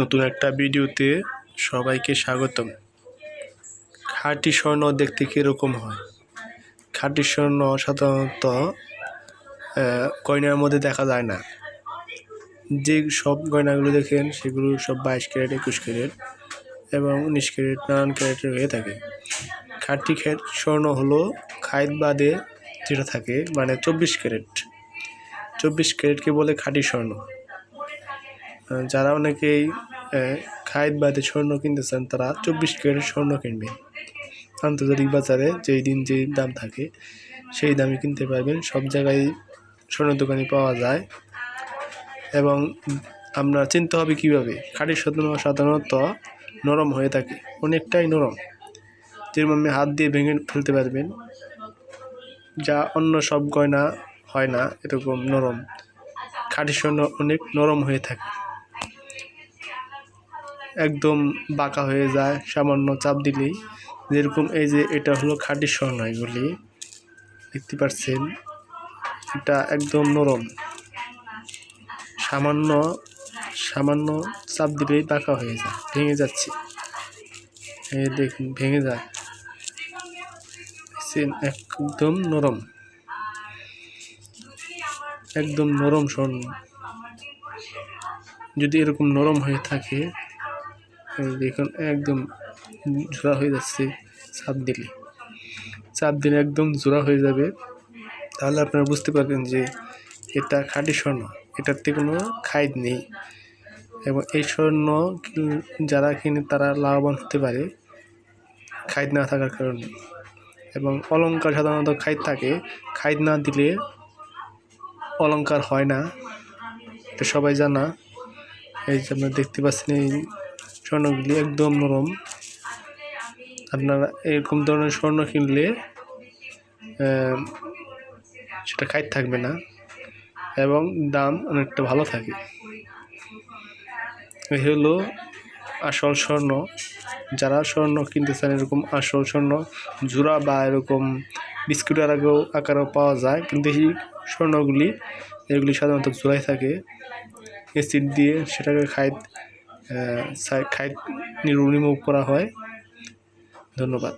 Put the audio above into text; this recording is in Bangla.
নতুন একটা ভিডিওতে সবাইকে স্বাগতম। খাঁটি স্বর্ণ দেখতে কীরকম হয়? খাঁটি স্বর্ণ সাধারণত গয়নার মধ্যে দেখা যায় না। যে সব গয়নাগুলো দেখেন, সেগুলো সব বাইশ ক্যারেট, একুশ ক্যারেট এবং উনিশ ক্যারেট, নানান ক্যারেটের হয়ে থাকে। খাঁটি খ্যাট স্বর্ণ হলো খাইদ বাদে যেটা থাকে মানে চব্বিশ ক্যারেট। চব্বিশ ক্যারেটকে বলে খাঁটি স্বর্ণ। যারা অনেকেই খাইদ বাদে স্বর্ণ কিনতে চান তারা চব্বিশ ক্যারেট স্বর্ণ কিনবেন আন্তর্জাতিক বাজারে যেই দিন যেই দাম থাকে, সেই দামে কিনতে পারবেন। সব জায়গায় স্বর্ণের দোকানে পাওয়া যায়। এবং আমরা চিনতে হবে কীভাবে? খাঁটি স্বর্ণ সাধারণত নরম হয়ে থাকে, অনেকটাই নরম। যেরকম আপনি হাত দিয়ে ভেঙে ফেলতে পারবেন, যা অন্য সব গয়না হয় না, এরকম নরম। খাঁটি স্বর্ণ অনেক নরম হয়ে থাকে। একদম বাঁকা হয়ে যায়, সামান্য চাপ দিলেই। যেরকম এই যে এটা হলো খাঁটি স্বর্ণ এগুলি দেখতে পাচ্ছেন? এটা একদম নরম। সামান্য সামান্য চাপ দিলেই বাঁকা হয়ে যায়, ভেঙে যাচ্ছে। এই দেখুন, ভেঙে যায়? একদম নরম। একদম নরম স্বর্ণ। যদি এরকম নরম হয়ে থাকে দেখুন একদম জোড়া হয়ে যাচ্ছে চাপ দিলে। চাপ দিলে একদম জোড়া হয়ে যাবে। তাহলে আপনারা বুঝতে পারবেন যে এটা খাঁটি স্বর্ণ, এটাতে কোনো খাইদ নেই। এবং এই স্বর্ণ যারা কিনে তারা লাভবান হতে পারে খাইদ না থাকার কারণে। এবং অলংকার সাধারণত খাইদ থাকে, খাইদ না দিলে অলঙ্কার হয় না। এটা সবাই জানা। এই যে আপনারা দেখতে পাচ্ছেন এই স্বর্ণগুলি একদম নরম। আপনারা এরকম ধরনের স্বর্ণ কিনলে সেটা খাইতে থাকবে না এবং দাম অনেকটা ভালো থাকে। এই হলো আসল স্বর্ণ। যারা স্বর্ণ কিনতে চান এরকম আসল স্বর্ণ জোড়া বা এরকম বিস্কুটের আগেও আকারেও পাওয়া যায়, কিন্তু এই স্বর্ণগুলি, এগুলি সাধারণত জোড়াই থাকে। এসিড দিয়ে সেটাকে খাইত খাইত রিমুভ করা হয়। ধন্যবাদ।